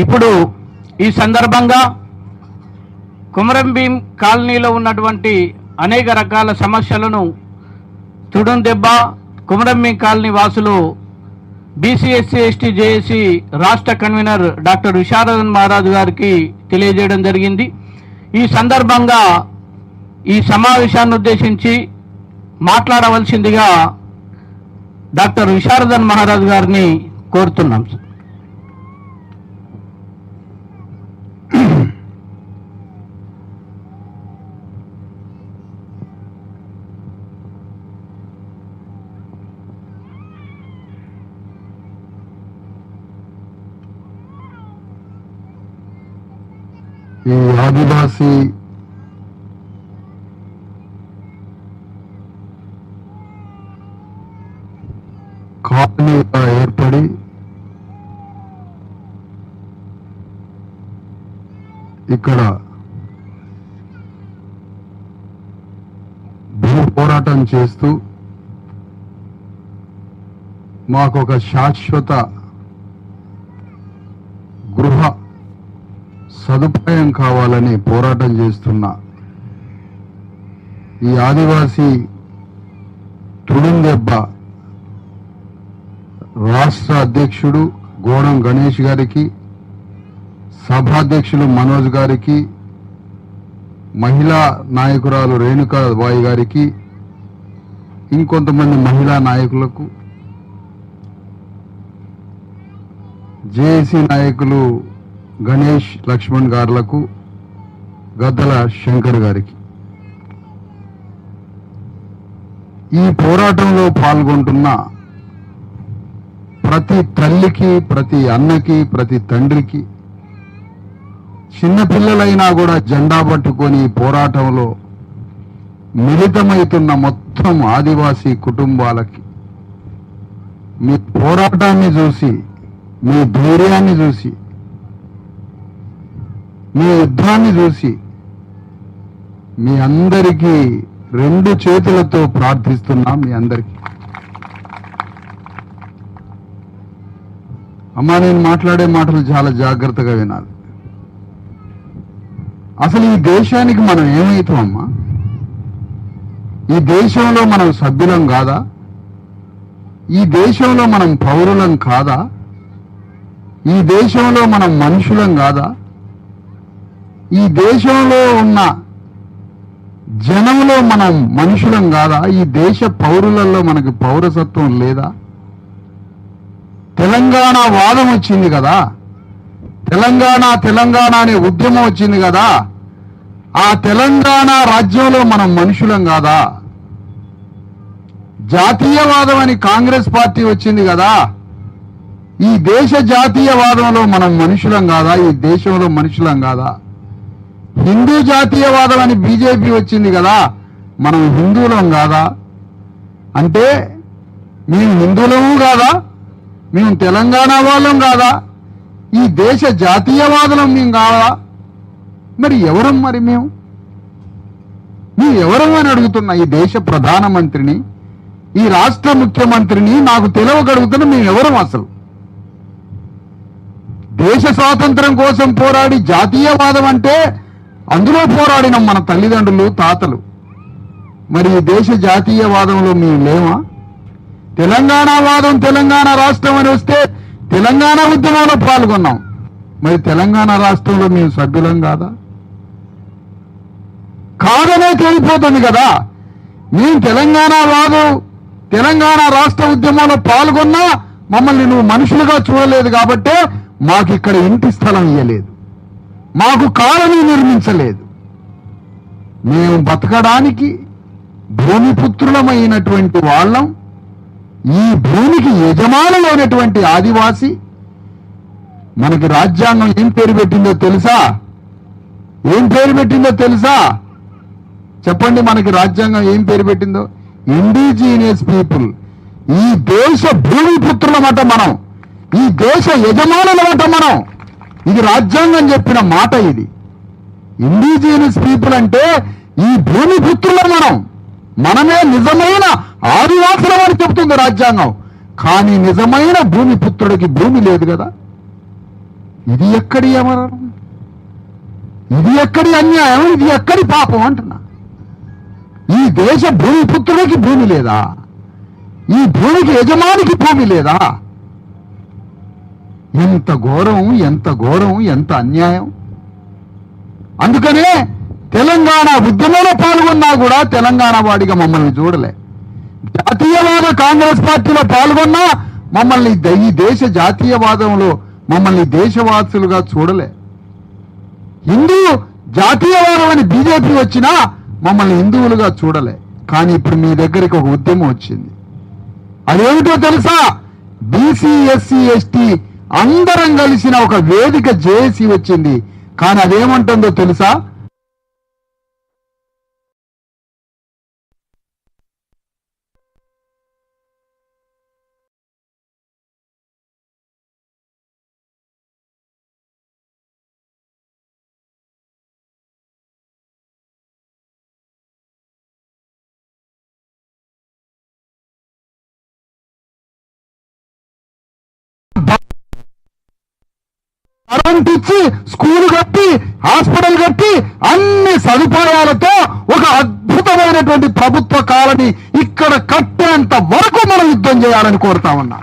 ఇప్పుడు ఈ సందర్భంగా కుమరంభీం కాలనీలో ఉన్నటువంటి అనేక రకాల సమస్యలను తుడుం దెబ్బ కుమరం భీం కాలనీ వాసులు బీసీఎస్సీ ఎస్టీ జేఏసీ రాష్ట్ర కన్వీనర్ డాక్టర్ విశారదన్ మహారాజు గారికి తెలియజేయడం జరిగింది. ఈ సందర్భంగా ఈ సమావేశాన్ని ఉద్దేశించి మాట్లాడవలసిందిగా డాక్టర్ విశారదన్ మహారాజు గారిని కోరుతున్నాం ఈ ఆదివాసీ కాలనీగా ఏర్పడి ఇక్కడ భూ పోరాటం చేస్తూ మాకు ఒక శాశ్వత గృహ సదుపాయం కావాలని పోరాటం చేస్తున్న ఈ ఆదివాసీ తుడుందెబ్బ రాష్ట్ర అధ్యక్షుడు గోడం గణేష్ గారికి సభాధ్యక్షులు మనోజ్ గారికి మహిళా నాయకురాలు రేణుకా బాయి గారికి ఇంకొంతమంది మహిళా నాయకులకు జేఏసీ నాయకులు గణేష్ లక్ష్మణ్ గారులకు గద్దల శంకర్ గారికి. ఈ పోరాటంలో పాల్గొంటున్న ప్రతి తల్లికి ప్రతి అన్నకి ప్రతి తండ్రికి చిన్నపిల్లలైనా కూడా జెండా పట్టుకొని పోరాటంలో మిళితమవుతున్న మొత్తం ఆదివాసీ కుటుంబాలకి మీ పోరాటాన్ని చూసి మీ ధైర్యాన్ని చూసి మీ యుద్ధాన్ని చూసి మీ అందరికీ రెండు చేతులతో ప్రార్థిస్తున్నా మీ అందరికీ. అమ్మా నేను మాట్లాడే మాటలు చాలా జాగ్రత్తగా వినాలి. అసలు ఈ దేశానికి మనం ఏమవుతామమ్మా ఈ దేశంలో మనం సభ్యులం కాదా? ఈ దేశంలో మనం పౌరులం కాదా? ఈ దేశంలో మనం మనుషులం కాదా? ఈ దేశంలో ఉన్న జనంలో మనం మనుషులం కాదా? ఈ దేశ పౌరులలో మనకి పౌరసత్వం లేదా? తెలంగాణ వాదం వచ్చింది కదా? తెలంగాణ తెలంగాణ అనే ఉద్యమం వచ్చింది కదా? ఆ తెలంగాణ రాజ్యంలో మనం మనుషులం కాదా? జాతీయవాదం అని కాంగ్రెస్ పార్టీ వచ్చింది కదా? ఈ దేశ జాతీయవాదంలో మనం మనుషులం కాదా? ఈ దేశంలో మనుషులం కాదా? హిందూ జాతీయవాదం అని బీజేపీ వచ్చింది కదా? మనం హిందువులం కాదా? అంటే మేము హిందువులము కాదా? మేము తెలంగాణ వాళ్ళం కాదా? ఈ దేశ జాతీయవాదులం మేము కాదా? మరి ఎవరం మరి మేము? మేము ఎవరం అని అడుగుతున్నా ఈ దేశ ప్రధానమంత్రిని ఈ రాష్ట్ర ముఖ్యమంత్రిని నాకు తెలవగడుగుతున్న మేము ఎవరం అసలు? దేశ స్వాతంత్రం కోసం పోరాడి జాతీయవాదం అంటే అందులో పోరాడిన మన తల్లిదండ్రులు తాతలు. మరి ఈ దేశ జాతీయవాదంలో మేము లేమా? తెలంగాణ వాదం తెలంగాణ రాష్ట్రం అని వస్తే తెలంగాణ ఉద్యమంలో పాల్గొన్నాం. మరి తెలంగాణ రాష్ట్రంలో మేము సభ్యులం కాదా? కాదనే తేలిపోతుంది కదా. మేము తెలంగాణ రాదు తెలంగాణ రాష్ట్ర ఉద్యమంలో పాల్గొన్నా మమ్మల్ని నువ్వు మనుషులుగా చూడలేదు కాబట్టి మాకు ఇక్కడ ఇంటి స్థలం ఇయ్యలేదు. మాకు కాలనీ నిర్మించలేదు. మేము బతకడానికి భూమిపుత్రులమైనటువంటి వాళ్ళం. ఈ భూమికి యజమానులైనటువంటి ఆదివాసి. మనకి రాజ్యాంగం ఏం పేరు పెట్టిందో తెలుసా? ఏం పేరు పెట్టిందో తెలుసా? చెప్పండి మనకి రాజ్యాంగం ఏం పేరు పెట్టిందో? ఇండిజీనియస్ పీపుల్ ఈ దేశ భూమిపుత్రులమట మనం. ఈ దేశ యజమానులమట మనం. ఇది రాజ్యాంగం చెప్పిన మాట ఇది. ఇండిజినియస్ పీపుల్ అంటే ఈ భూమిపుత్రులం మనం మనమే నిజమైన ఆదివాసులం అని చెప్తుంది రాజ్యాంగం. కానీ నిజమైన భూమిపుత్రుడికి భూమి లేదు కదా? ఇది ఎక్కడి అమరం? ఇది ఎక్కడి అన్యాయం? ఇది ఎక్కడి పాపం అంటున్నా. ఈ దేశ భూమి పుత్రుడికి భూమి లేదా? ఈ భూమికి యజమానికి భూమి లేదా? ఎంత ఘోరం ఎంత ఘోరం ఎంత అన్యాయం. అందుకనే తెలంగాణ ఉద్యమంలో పాల్గొన్నా కూడా తెలంగాణ వాడిగా మమ్మల్ని చూడలే. జాతీయవాద కాంగ్రెస్ పార్టీలో పాల్గొన్నా మమ్మల్ని ఈ దేశ జాతీయవాదంలో మమ్మల్ని దేశవాసులుగా చూడలే. హిందూ జాతీయవాదం అని బీజేపీ వచ్చినా మమ్మల్ని హిందువులుగా చూడలే. కానీ ఇప్పుడు మీ దగ్గరికి ఒక ఉద్యమం వచ్చింది. అదేమిటో తెలుసా? బీసీ ఎస్సీ ఎస్టీ అందరం కలిసిన ఒక వేదిక జేసీ వచ్చింది. కానీ అదేమంటుందో తెలుసా? కరెంట్ ఇచ్చి స్కూల్ కట్టి హాస్పిటల్ కట్టి అన్ని సదుపాయాలతో ఒక అద్భుతమైనటువంటి ప్రభుత్వ కాలని ఇక్కడ కట్టేంత వరకు మనం యుద్ధం చేయాలని కోరుతా ఉన్నా.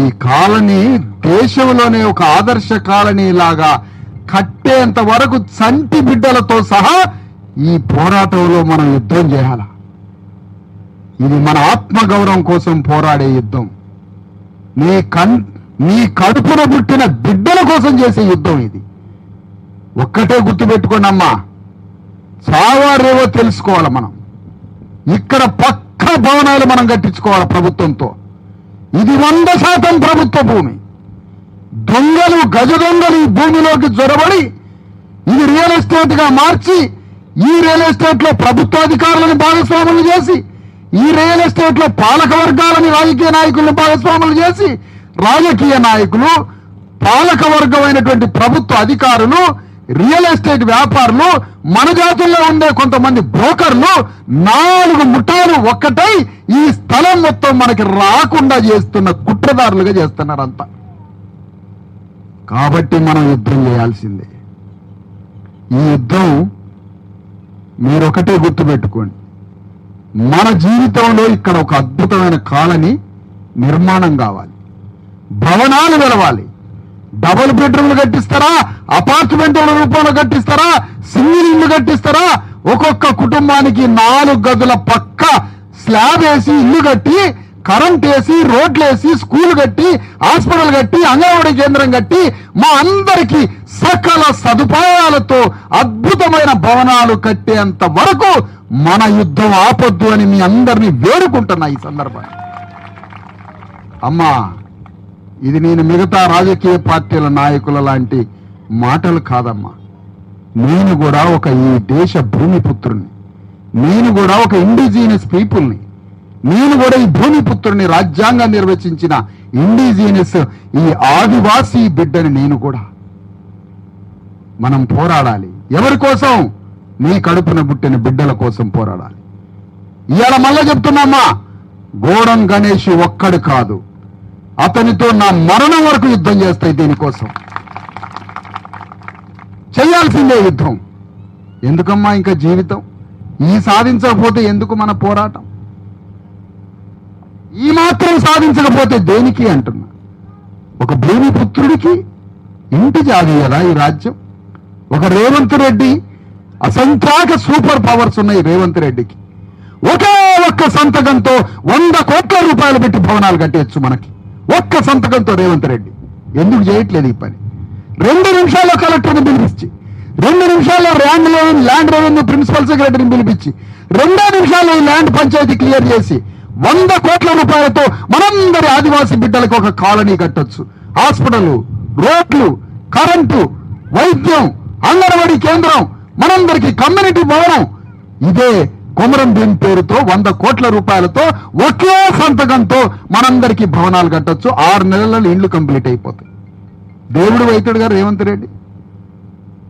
ఈ కాలనీ దేశంలోనే ఒక ఆదర్శ కాలనీ లాగా కట్టేంత వరకు చంటి బిడ్డలతో సహా ఈ పోరాటంలో మనం యుద్ధం చేయాల? ఇది మన ఆత్మగౌరవం కోసం పోరాడే యుద్ధం. నీ కన్ నీ కడుపున పుట్టిన బిడ్డల కోసం చేసే యుద్ధం ఇది. ఒక్కటే గుర్తుపెట్టుకోండి అమ్మా చావారేవో తెలుసుకోవాలి మనం. ఇక్కడ పక్క భవనాలు మనం కట్టించుకోవాలి ప్రభుత్వంతో. ఇది వంద శాతం ప్రభుత్వ భూమి. దొంగలు గజ దొంగలు ఈ భూమిలోకి జొరబడి ఇది రియల్ ఎస్టేట్గా మార్చి ఈ రియల్ ఎస్టేట్లో ప్రభుత్వాధికారులను భాగస్వాములు చేసి ఈ రియల్ ఎస్టేట్లో పాలక వర్గాలని రాజకీయ నాయకులను భాగస్వాములు చేసి రాజకీయ నాయకులు పాలకవర్గమైనటువంటి ప్రభుత్వ అధికారులు రియల్ ఎస్టేట్ వ్యాపారులు మన జాతుల్లో ఉండే కొంతమంది బ్రోకర్లు నాలుగు ముఠాలు ఒక్కటై ఈ స్థలం మొత్తం మనకి రాకుండా చేస్తున్న కుట్రదారులుగా చేస్తున్నారంతా. కాబట్టి మనం యుద్ధం చేయాల్సిందే. ఈ యుద్ధం మీరొకటే గుర్తుపెట్టుకోండి. మన జీవితంలో ఇక్కడ ఒక అద్భుతమైన కాలనీ నిర్మాణం కావాలి. భవనాలు వెలవాలి డబుల్ బెడ్రూమ్లు కట్టిస్తారా? అపార్ట్మెంట్ల రూపంలో కట్టిస్తారా? సింగిల్ ఇల్లు కట్టిస్తారా? ఒక్కొక్క కుటుంబానికి నాలుగు గదుల పక్క స్లాబ్ వేసి ఇల్లు కట్టి కరెంట్ వేసి రోడ్లు వేసి స్కూల్ కట్టి హాస్పిటల్ కట్టి అంగన్వాడీ కేంద్రం కట్టి మా అందరికీ సకల సదుపాయాలతో అద్భుతమైన భవనాలు కట్టేంత వరకు మన యుద్ధం ఆపొద్దు అని మీ అందరినీ వేడుకుంటున్నా ఈ సందర్భంగా. అమ్మా! ఇది నేను మిగతా రాజకీయ పార్టీల నాయకుల లాంటి మాటలు కాదమ్మా. నేను కూడా ఒక ఈ దేశ భూమిపుత్రుని నేను కూడా ఒక ఇండిజీనియస్ పీపుల్ని నేను కూడా ఈ భూమిపుత్రుని రాజ్యాంగం నిర్వచించిన ఇండిజీనియస్ ఈ ఆదివాసీ బిడ్డని నేను కూడా. మనం పోరాడాలి. ఎవరి కోసం? నీ కడుపున పుట్టిన బిడ్డల కోసం పోరాడాలి. ఇవాళ మళ్ళా చెప్తున్నామ్మా గోడం గణేష్ ఒక్కడు కాదు. అతనితో నా మరణం వరకు యుద్ధం చేస్తాయి దీనికోసం. చేయాల్సిందే యుద్ధం. ఎందుకమ్మా ఇంకా జీవితం? ఈ సాధించకపోతే ఎందుకు మన పోరాటం? ఈ మాత్రం సాధించకపోతే దేనికి అంటున్నా? ఒక భూమిపుత్రుడికి ఇంటి జాది కదా ఈ రాజ్యం? ఒక రేవంత్ రెడ్డి అసంఖ్యాక సూపర్ పవర్స్ ఉన్నాయి రేవంత్ రెడ్డికి. ఒకే ఒక్క సంతకంతో వంద కోట్ల రూపాయలు పెట్టి భవనాలు కట్టేయచ్చు మనకి. ఒక్క సంతకంతో రేవంత్ రెడ్డి. ఎందుకు చేయట్లేదు ఈ పని? రెండు నిమిషాల్లో కలెక్టర్ని పిలిపించి రెండు నిమిషాల్లో land revenue land revenue principal సెక్రటరీని పిలిపించి రెండో నిమిషాల్లో ఈ ల్యాండ్ పంచాయతీ క్లియర్ చేసి వంద కోట్ల రూపాయలతో మనందరి ఆదివాసీ బిడ్డలకు ఒక కాలనీ కట్టొచ్చు. హాస్పిటల్ రోడ్లు కరెంటు వైద్యం అంగన్వాడీ కేంద్రం మనందరికీ కమ్యూనిటీ భవనం. ఇదే కుమరం భీం పేరుతో వంద కోట్ల రూపాయలతో ఒకే సంతకంతో మనందరికీ భవనాలు కట్టొచ్చు. ఆరు నెలలలో ఇండ్లు కంప్లీట్ అయిపోతాయి. దేవుడు వైద్యుడు గారు రేవంత్ రెడ్డి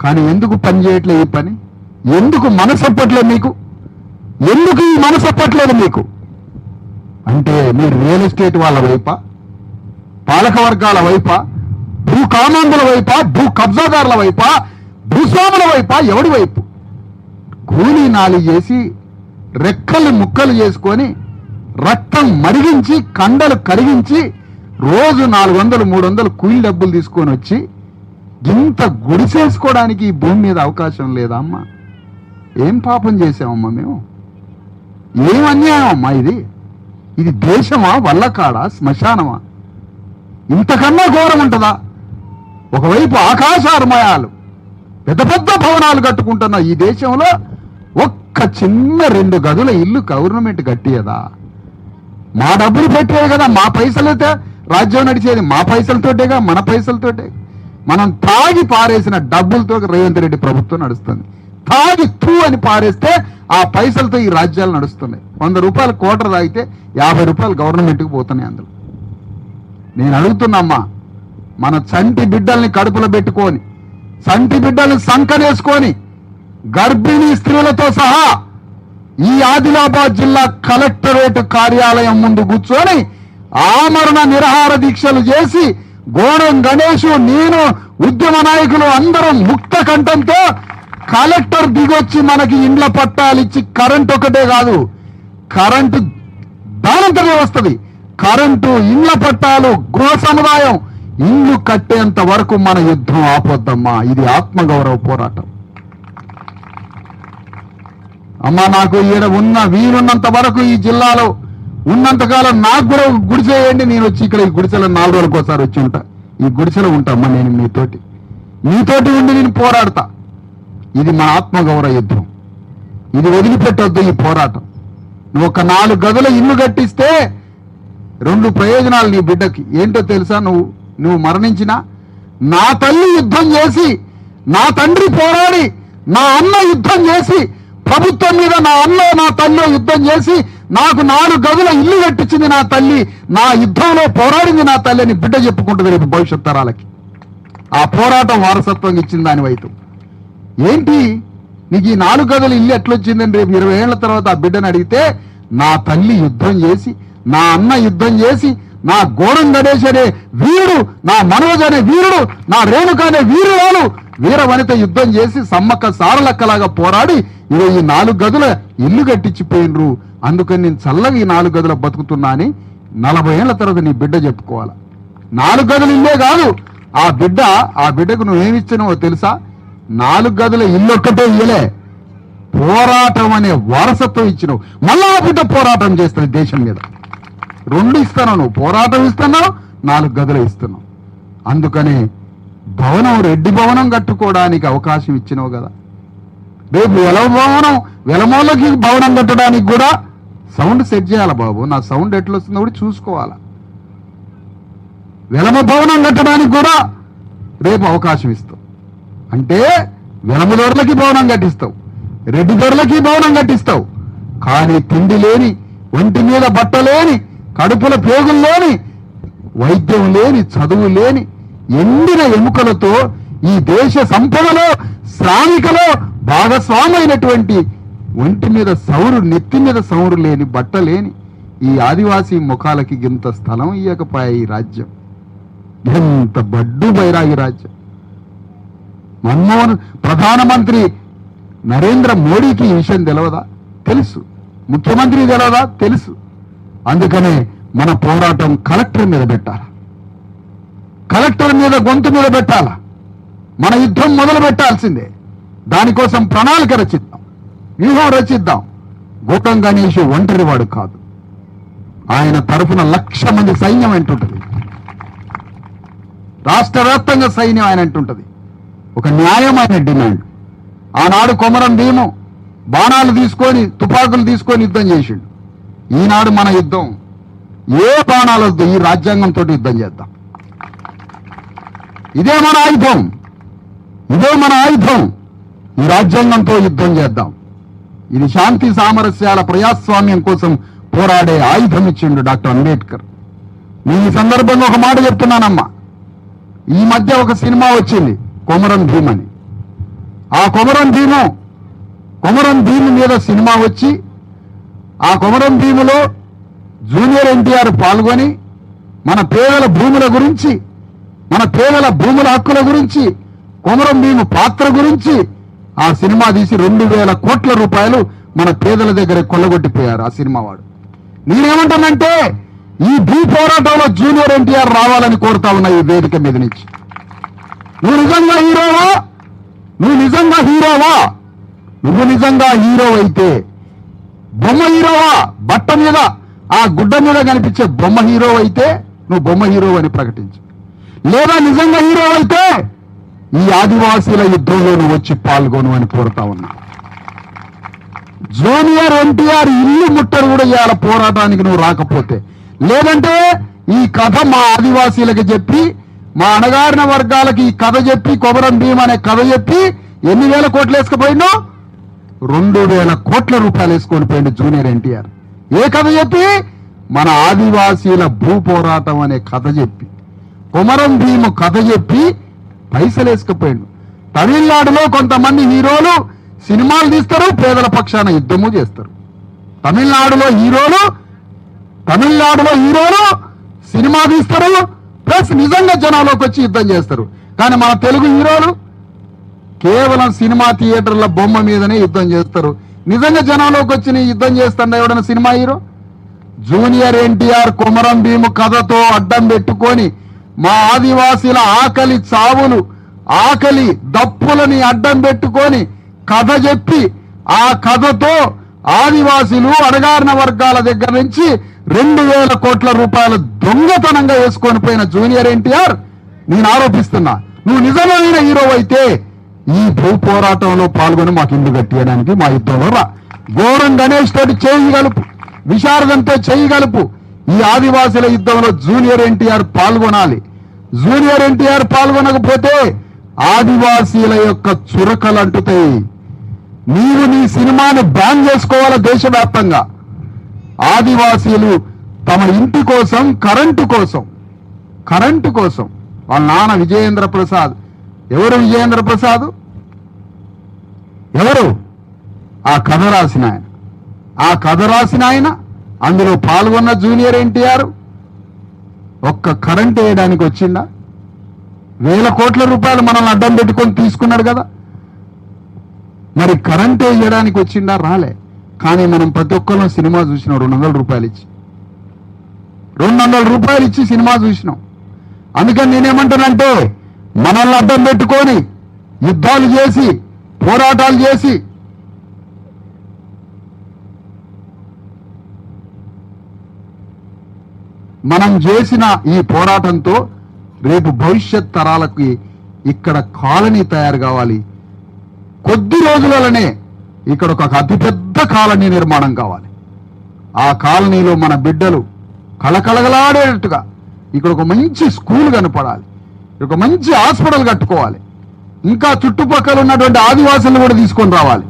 కానీ ఎందుకు పని చేయట్లేదు ఈ పని? ఎందుకు మనసప్పట్లేదు మీకు? ఎందుకు ఈ మనసప్పట్లేదు మీకు? అంటే మీరు రియల్ ఎస్టేట్ వాళ్ళ వైపా? పాలక వర్గాల వైపా? భూ కామాంధుల వైపా? భూ కబ్జాదారుల వైపా? భూస్వాముల వైపా? ఎవడి వైపు? కూలీ నాలి చేసి రెక్కలు ముక్కలు చేసుకొని రక్తం మరిగించి కండలు కరిగించి రోజు నాలుగు వందలు మూడు వందలు కూలి డబ్బులు తీసుకొని వచ్చి ఇంత గుడిసేసుకోవడానికి ఈ భూమి మీద అవకాశం లేదా అమ్మా ఏం పాపం చేసామమ్మా మేము? ఏం అన్యాయం అమ్మా ఇది? ఇది దేశమా వల్లకాడా శ్మశానమా? ఇంతకన్నా ఘోరం ఉంటుందా? ఒకవైపు ఆకాశారమయాలు పెద్ద పెద్ద భవనాలు కట్టుకుంటున్న ఈ దేశంలో ఒక్క చిన్న రెండు గదుల ఇల్లు గవర్నమెంట్ కట్టియదా? మా డబ్బులు పెట్టేది కదా మా పైసలైతే రాజ్యం నడిచేది మా పైసలతోటేగా మన పైసలతోటే? మనం తాగి పారేసిన డబ్బులతో రేవంత్ రెడ్డి ప్రభుత్వం నడుస్తుంది. తాగి తూ అని పారేస్తే ఆ పైసలతో ఈ రాజ్యాలు నడుస్తున్నాయి. వంద రూపాయలు కోటర్ తాగితే యాభై రూపాయలు గవర్నమెంట్కి పోతున్నాయి అందులో. నేను అడుగుతున్నామ్మా మన చంటి బిడ్డల్ని కడుపులో పెట్టుకొని చంటి బిడ్డల్ని సంకనేసుకొని గర్భిణీ స్త్రీలతో సహా ఈ ఆదిలాబాద్ జిల్లా కలెక్టరేట్ కార్యాలయం ముందు కూర్చొని ఆమరణ నిరహార దీక్షలు చేసి గోడం గణేష్ నేను ఉద్యమ నాయకులు అందరం ముక్త కంఠంతో కలెక్టర్ దిగొచ్చి మనకి ఇండ్ల పట్టాలిచ్చి కరెంట్ ఒకటే కాదు కరెంటు దానంతనే వస్తుంది. కరెంటు ఇండ్ల పట్టాలు గృహ సముదాయం ఇల్లు కట్టేంత వరకు మన యుద్ధం ఆపొద్దమ్మా. ఇది ఆత్మగౌరవ పోరాటం. అమ్మా నాకు ఈడ ఉన్న వీలున్నంత వరకు ఈ జిల్లాలో ఉన్నంతకాలం నాకు కూడా ఒక నేను వచ్చి ఇక్కడ ఈ గుడిసెలో నాలుగు రోజులకు ఒకసారి వచ్చి ఉంటా. ఈ గుడిసెలో ఉంటామ్మా నేను మీతోటి. మీతోటి ఉండి నేను పోరాడతా. ఇది మన ఆత్మగౌరవ యుద్ధం. ఇది వదిలిపెట్టొద్దు ఈ పోరాటం. నువ్వు ఒక నాలుగు గదుల ఇల్లు కట్టిస్తే రెండు ప్రయోజనాలు నీ బిడ్డకి. ఏంటో తెలుసా? నువ్వు నువ్వు మరణించినా నా తల్లి యుద్ధం చేసి నా తండ్రి పోరాడి నా అన్న యుద్ధం చేసి ప్రభుత్వం మీద నా అన్న నా తల్లి యుద్ధం చేసి నాకు నాలుగు గదుల ఇల్లు కట్టించింది నా తల్లి. నా యుద్ధంలో పోరాడింది నా తల్లి అని బిడ్డ చెప్పుకుంటుంది రేపు భవిష్యత్ తరాలకి. ఆ పోరాటం వారసత్వం ఇచ్చింది దాని వైపు. ఏంటి? నీకు ఈ నాలుగు గదులు ఇల్లు ఎట్లొచ్చిందని రేపు ఇరవై ఏళ్ళ తర్వాత ఆ బిడ్డను అడిగితే నా తల్లి యుద్ధం చేసి నా అన్న యుద్ధం చేసి నా గోడం గణేష్ అనే వీరుడు నా మనోజ్ అనే వీరుడు నా రేణుక అనే వీరురాలు వీర వనిత యుద్ధం చేసి సమ్మక్క సారలక్కలాగా పోరాడి ఇవి ఈ నాలుగు గదుల ఇల్లు కట్టించిపోయినరు అందుకని నేను చల్లగా ఈ నాలుగు గదుల బతుకుతున్నా అని నలభై ఏళ్ళ తర్వాత నీ బిడ్డ చెప్పుకోవాలి? నాలుగు గదులు ఇల్లే కాదు. ఆ బిడ్డ ఆ బిడ్డకు నువ్వేమిచ్చినావో తెలుసా? నాలుగు గదుల ఇల్లు ఒక్కటే ఇయ్యలే. పోరాటం అనే వారసత్వం ఇచ్చినావు. మళ్ళా ఆ బిడ్డ పోరాటం చేస్తుంది దేశం మీద. రెండు ఇస్తాను నువ్వు. పోరాటం ఇస్తున్నావు నాలుగు గదులు ఇస్తున్నావు. అందుకని భవనం రెడ్డి భవనం కట్టుకోవడానికి అవకాశం ఇచ్చినావు కదా. రేపు వెలమ భవనం వెలమోళ్ళకి భవనం కట్టడానికి కూడా సౌండ్ సెట్ చేయాలి బాబు? నా సౌండ్ ఎట్లా వస్తుందో కూడా చూసుకోవాలా? వెలమ భవనం కట్టడానికి కూడా రేపు అవకాశం ఇస్తావు. అంటే వెలమ దొరలకి భవనం కట్టిస్తావు రెడ్డి దొరలకి భవనం కట్టిస్తావు. కానీ తిండి లేని ఒంటి మీద బట్ట లేని కడుపుల పేగులు లేని వైద్యం లేని చదువు లేని ఎండిన ఎముకలతో ఈ దేశ సంపదలో శ్రామికలో భాగస్వామైనటువంటి ఒంటి మీద సౌరు నెత్తి మీద సౌరు లేని బట్ట లేని ఈ ఆదివాసీ ముఖాలకి ఇంత స్థలం ఇవ్వకపోయా ఈ రాజ్యం. ఎంత బడ్డు బైరాగి రాజ్యం. మన్మోహన్ ప్రధానమంత్రి నరేంద్ర మోడీకి ఈ విషయం తెలియదా తెలుసు. ముఖ్యమంత్రి తెలియదా తెలుసు. అందుకనే మన పోరాటం కలెక్టర్ మీద పెట్టాలి? కలెక్టర్ మీద గొంతు మీద పెట్టాల? మన యుద్ధం మొదలు పెట్టాల్సిందే. దానికోసం ప్రణాళిక రచిద్దాం. వ్యూహం రచిద్దాం. గౌతమ్ గణేష్ ఒంటరివాడు కాదు. ఆయన తరఫున లక్ష మంది సైన్యం అంటుంటుంది. రాష్ట్ర వ్యాప్తంగా సైన్యం ఆయన అంటుంటది. ఒక న్యాయమైన డిమాండ్. ఆనాడు కొమరం భీము బాణాలు తీసుకొని తుపాకులు తీసుకొని యుద్ధం చేసిండు. ఈనాడు మన యుద్ధం ఏ బాణాలు వద్దు ఈ రాజ్యాంగంతో యుద్ధం చేద్దాం. ఇదే మన ఆయుధం. ఇదే మన ఆయుధం. ఈ రాజ్యాంగంతో యుద్ధం చేద్దాం. ఇది శాంతి సామరస్యాల ప్రజాస్వామ్యం కోసం పోరాడే ఆయుధం ఇచ్చిండు డాక్టర్ అంబేద్కర్. నేను ఈ సందర్భంగా ఒక మాట చెప్తున్నానమ్మా. ఈ మధ్య ఒక సినిమా వచ్చింది కొమరం భీమ్ అని. ఆ కొమరం భీము కొమరం భీము మీద సినిమా వచ్చి ఆ కొమరం భీములో జూనియర్ ఎన్టీఆర్ పాల్గొని మన పేదల భూముల గురించి మన పేదల భూముల హక్కుల గురించి కొమరం భీము పాత్ర గురించి ఆ సినిమా తీసి రెండు వేల కోట్ల రూపాయలు మన పేదల దగ్గర కొల్లగొట్టిపోయారు ఆ సినిమా వాడు. నేనేమంటానంటే ఈ భూ పోరాటంలో జూనియర్ ఎన్టీఆర్ రావాలని కోరుతా ఉన్నా ఈ వేదిక మీద నుంచి. నువ్వు నిజంగా హీరోవా? నువ్వు నిజంగా హీరోవా? నువ్వు నిజంగా హీరో అయితే బొమ్మ హీరోవా? బట్ట మీద ఆ గుడ్డ మీద కనిపించే బొమ్మ హీరో అయితే నువ్వు బొమ్మ హీరో అని ప్రకటించు. లేదా నిజంగా హీరో అయితే ఈ ఆదివాసీల యుద్ధంలో నువ్వు వచ్చి పాల్గొను అని కోరుతా ఉన్నా. జూనియర్ ఎన్టీఆర్ ఇల్లు ముట్టరు కూడా ఇవాళ పోరాటానికి నువ్వు రాకపోతే. లేదంటే ఈ కథ మా ఆదివాసీలకు చెప్పి మా అణగారిన వర్గాలకి ఈ కథ చెప్పి కొమరం భీమ్ అనే కథ చెప్పి ఎన్ని వేల కోట్లు వేసుకుపోయిండు? రెండు వేల కోట్ల రూపాయలు వేసుకొని పోయిండు జూనియర్ ఎన్టీఆర్. ఏ కథ చెప్పి? మన ఆదివాసీల భూ పోరాటం అనే కథ చెప్పి. కుమరం భీము కథ చెప్పి పైసలు వేసుకుపోయాడు. తమిళనాడులో కొంతమంది హీరోలు సినిమాలు తీస్తారు పేదల పక్షాన యుద్ధము చేస్తారు. తమిళనాడులో హీరోలు తమిళనాడులో హీరోలు సినిమా తీస్తారు ప్లస్ నిజంగా జనాల్లోకి వచ్చి యుద్ధం చేస్తారు. కానీ మన తెలుగు హీరోలు కేవలం సినిమా థియేటర్ల బొమ్మ మీదనే యుద్ధం చేస్తారు. నిజంగా జనాల్లోకి వచ్చి యుద్ధం చేస్తాడు ఎవడన్నా cinema hero? Junior NTR Kumaram Bheem కథతో అడ్డం పెట్టుకొని మా ఆదివాసీల ఆకలి చావులు ఆకలి దప్పులని అడ్డం పెట్టుకొని కథ చెప్పి ఆ కథతో ఆదివాసీలు అడగారిన వర్గాల దగ్గర నుంచి రెండు వేల కోట్ల రూపాయల దొంగతనంగా వేసుకొని పోయిన జూనియర్ ఎన్టీఆర్ నేను ఆరోపిస్తున్నా. నువ్వు నిజమైన హీరో అయితే ఈ భూ పోరాటంలో పాల్గొని మాకు ఇల్లు కట్టియడానికి మా యుద్ధంలో రా. గోరం గణేష్ తోటి చేయగలుపు విశారదంతో చేయగలుపు ఈ ఆదివాసుల యుద్ధంలో జూనియర్ ఎన్టీఆర్ పాల్గొనాలి. జూనియర్ ఎన్టీఆర్ పాల్గొనకపోతే ఆదివాసీల యొక్క చురకలు అంటుతాయి. నీవు నీ సినిమాను బ్యాన్ చేసుకోవాలి దేశవ్యాప్తంగా? ఆదివాసీలు తమ ఇంటి కోసం కరెంటు కోసం కరెంటు కోసం. వాళ్ళ నాన్న విజయేంద్ర ప్రసాద్. ఎవరు విజయేంద్ర ప్రసాద్? ఎవరు? ఆ కథ రాసిన ఆయన. ఆ కథ రాసిన ఆయన అందులో పాల్గొన్న జూనియర్ ఎన్టీఆర్ ఒక్క కరెంట్ వేయడానికి వచ్చిందా? వేల కోట్ల రూపాయలు మనల్ని అడ్డం పెట్టుకొని తీసుకున్నాడు కదా. మరి కరెంట్ వేయడానికి వచ్చిందా? రాలే. కానీ మనం ప్రతి ఒక్కరిలో సినిమా చూసినాం రెండు వందల రూపాయలు ఇచ్చి. రెండు వందల రూపాయలు ఇచ్చి సినిమా చూసినాం. అందుకని నేనేమంటానంటే మనల్ని అడ్డం పెట్టుకొని యుద్ధాలు చేసి పోరాటాలు చేసి మనం చేసిన ఈ పోరాటంతో రేపు భవిష్యత్ తరాలకి ఇక్కడ కాలనీ తయారు కావాలి. కొద్ది రోజులలోనే ఇక్కడ ఒక అతిపెద్ద కాలనీ నిర్మాణం కావాలి. ఆ కాలనీలో మన బిడ్డలు కళకళగలాడేటట్టుగా ఇక్కడ ఒక మంచి స్కూల్ కనపడాలి. ఒక మంచి హాస్పిటల్ కట్టుకోవాలి. ఇంకా చుట్టుపక్కల ఉన్నటువంటి ఆదివాసులను కూడా తీసుకొని రావాలి.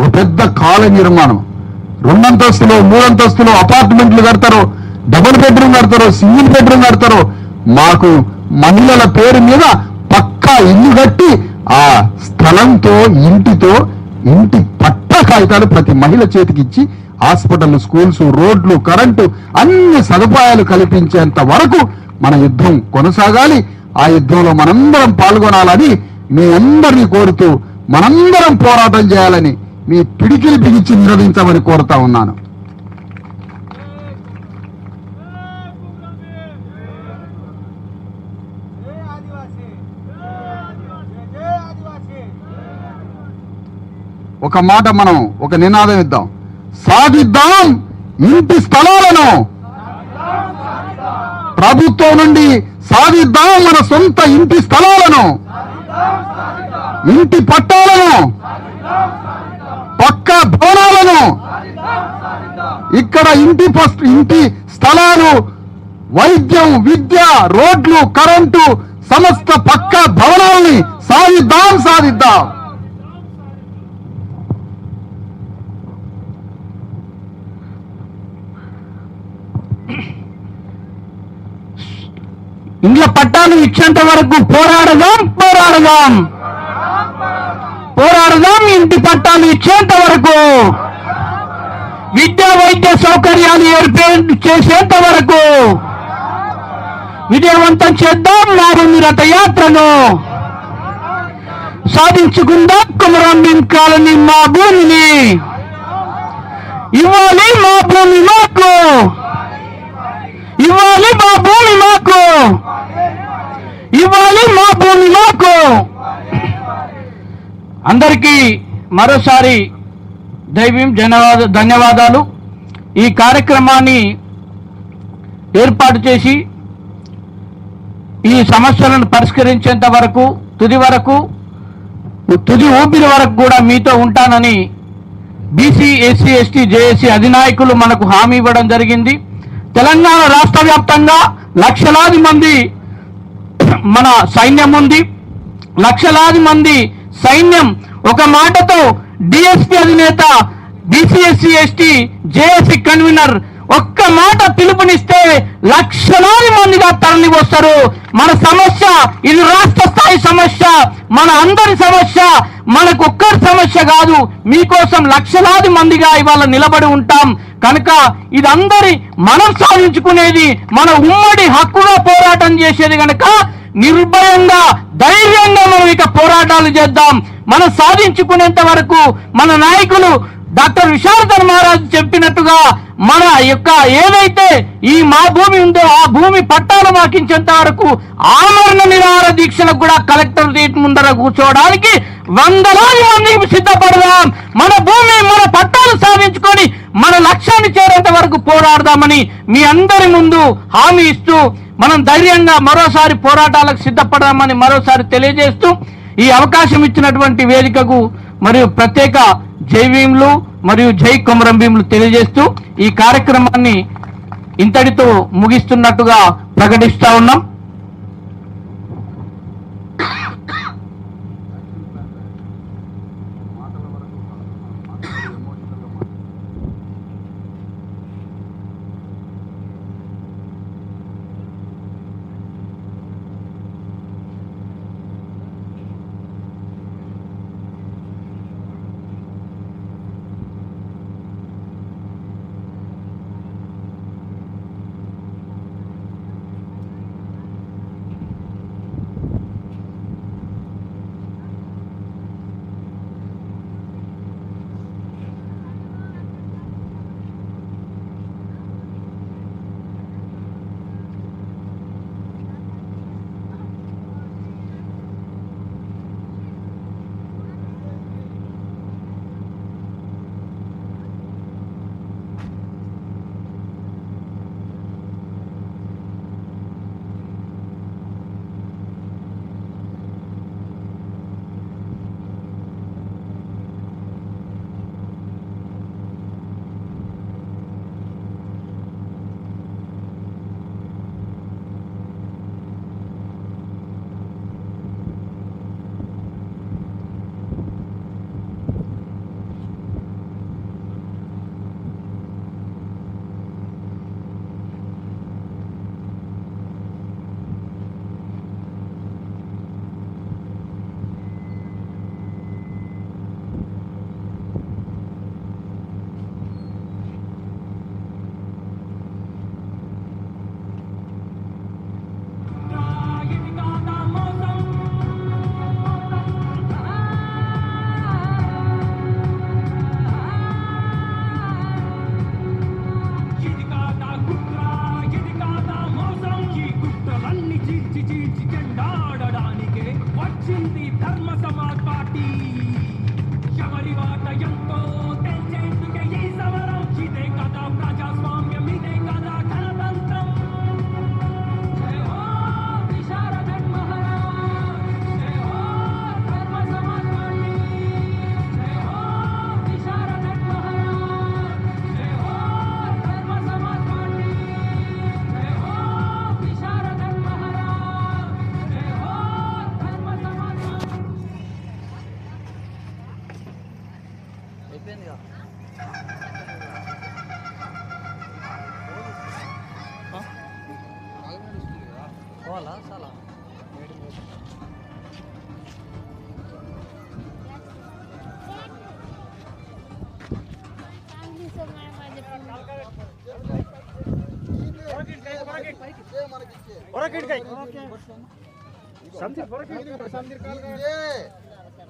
ఒక పెద్ద కాలనీ నిర్మాణం. రెండంతస్తులు మూడంతస్తులు అపార్ట్మెంట్లు కడతారు. డబుల్ బెడ్రూమ్ కడతారు సింగిల్ బెడ్రూమ్ కడతారు మాకు మహిళల పేరు మీద పక్కా ఇల్లు కట్టి ఆ స్థలంతో ఇంటితో ఇంటి పట్ట కాగితాలు ప్రతి మహిళ చేతికి ఇచ్చి హాస్పిటల్ స్కూల్స్ రోడ్లు కరెంటు అన్ని సదుపాయాలు కల్పించేంత వరకు మన యుద్ధం కొనసాగాలి. ఆ యుద్ధంలో మనందరం పాల్గొనాలని మీ అందరినీ కోరుతూ మనందరం పోరాటం చేయాలని మీ పిడికిలి బిగించి నిరోధించమని కోరుతా ఉన్నాను జై ఆదివాసీ జై ఆదివాసీ ఒక మాట మనం ఒక నినాదం ఇద్దాం. సాధిద్దాం ఇంటి స్థలాలను. ప్రభుత్వం నుండి సాధిద్దాం మన సొంత ఇంటి స్థలాలను. ఇంటి పట్టాలను. పక్క భవనాలను. ఇక్కడ ఇంటి పస్- ఇంటి స్థలాలు వైద్యం విద్య రోడ్లు కరెంటు సమస్త పక్క భవనాలని సాధిద్దాం సాధిద్దాం. ఇండ్ల పట్టాలు ఇచ్చేంత వరకు పోరాడదాం పోరాడదాం. పోరాడదాం ఇంటి పట్టాలు ఇచ్చేంత వరకు. విద్యా వైద్య సౌకర్యాలు ఏర్పాటు చేసేంత వరకు. విజయవంతం చేద్దాం మా రథయాత్రను సాధించుకుందాం కుమరం కాలనీ మా భూమిని. ఇవ్వాలి మా భూమి మాకు. ఇవ్వాలి మా భూమి మాకు. ఇవ్వాలి మా భూమి మాకు. అందరికీ మరోసారి దైవ్యం ధన్యవాద ధన్యవాదాలు. ఈ కార్యక్రమాన్ని ఏర్పాటు చేసి ఈ సమస్యలను పరిష్కరించేంత వరకు తుది వరకు తుది ఊపిరి వరకు కూడా మీతో ఉంటానని బీసీ ఎస్సీ ఎస్టీ జేఏసీ అధినాయకులు మనకు హామీ ఇవ్వడం జరిగింది. తెలంగాణ రాష్ట్ర వ్యాప్తంగా లక్షలాది మంది మన సైన్యం ఉంది. లక్షలాది మంది సైన్యం ఒక మాటతో డిఎస్పీ అధినేత బీసీఎస్సీ ఎస్టీ జేఏసీ కన్వీనర్ ఒక్క మాట పిలుపునిస్తే లక్షలాది మందిగా తరలి వస్తారు మన సమస్య ఇది రాష్ట్ర స్థాయి సమస్య మన అందరి సమస్య మనకు ఒక్కరి సమస్య కాదు. మీకోసం లక్షలాది మందిగా ఇవాళ నిలబడి ఉంటాం. కనుక ఇది అందరి మనం సాధించుకునేది మన ఉమ్మడి హక్కుగా పోరాటం చేసేది కనుక నిర్భయంగా ధైర్యంగా మనం ఇక పోరాటాలు చేద్దాం. మనం సాధించుకునేంత వరకు మన నాయకులు డాక్టర్ విశారదన్ మహారాజ్ చెప్పినట్టుగా మన యొక్క ఏదైతే ఈ మా భూమి ఉందో ఆ భూమి పట్టాలు మాకించేంత వరకు ఆమరణ నిరాహార దీక్షలకు కూడా కలెక్టర్ రేట్ ముందర కూర్చోవడానికి వందలాది మంది సిద్ధపడదాం. మన భూమి మన పట్టాలు సాధించుకొని మన లక్ష్యాన్ని చేరేంత వరకు పోరాడదామని మీ అందరి ముందు హామీ ఇస్తూ మనం ధైర్యంగా మరోసారి పోరాటాలకు సిద్ధపడదామని మరోసారి తెలియజేస్తూ ఈ అవకాశం ఇచ్చినటువంటి వేదికకు మరియు ప్రత్యేక జై భీములు మరియు జై కొమరం భీములు తెలియజేస్తూ ఈ కార్యక్రమాన్ని ఇంతటితో ముగిస్తున్నట్టుగా ప్రకటిస్తా ఉన్నాం.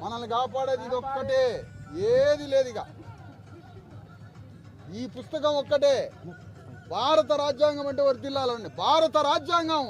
మనల్ని కాపాడేది ఇది ఒక్కటే. ఏది లేదు ఇక ఈ పుస్తకం ఒక్కటే. భారత రాజ్యాంగం అంటే వర్దిల్లాలండి భారత రాజ్యాంగం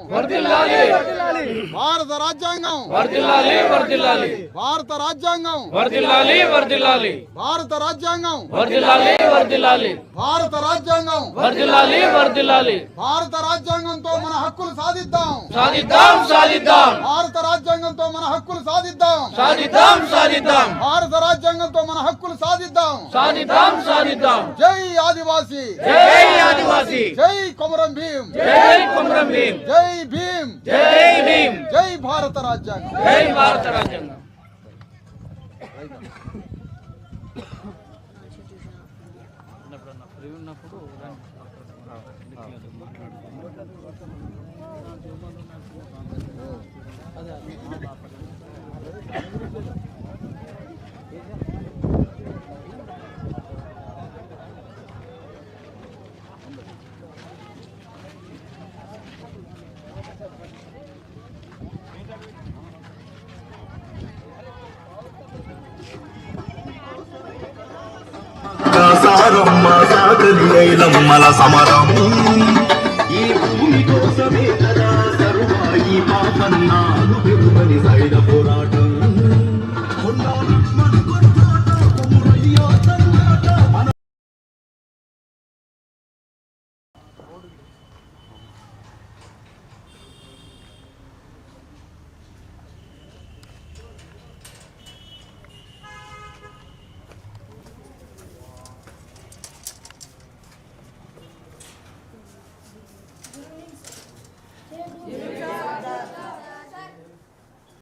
భారత రాజ్యాంగం వర్దిల్లాలి వర్దిల్లాలి భారత రాజ్యాంగం వర్దిల్లాలి వర్దిల్లాలి భారత రాజ్యాంగం వర్దిల్లాలి వర్దిల్లాలి భారత రాజ్యాంగం వర్దిల్లాలి వర్దిల్లాలి భారత రాజ్యాంగంతో మన హక్కులు సాధిద్దాం సాధిద్దాం సాధిద్దాం భారత రాజ్యాంగంతో మన హక్కులు సాధిద్దాం సాధిద్దాం సాధిద్దాం భారత రాజ్యాంగంతో మన హక్కులు సాధిద్దాం సాధిద్దాం సాధిద్దాం జై ఆదివాసి జై ఆదివాసి జై కొమరం భీం జై కుమ్రం భీం జై భీం జై భీం జై భారత రాజ్యాంగం జై భారత రాజ్యాంగం సారమ్మ సాగలి ఐలమ్మల సమరం. ఈ భూమి కోసమే కదా సరువాయి పాపన్నా.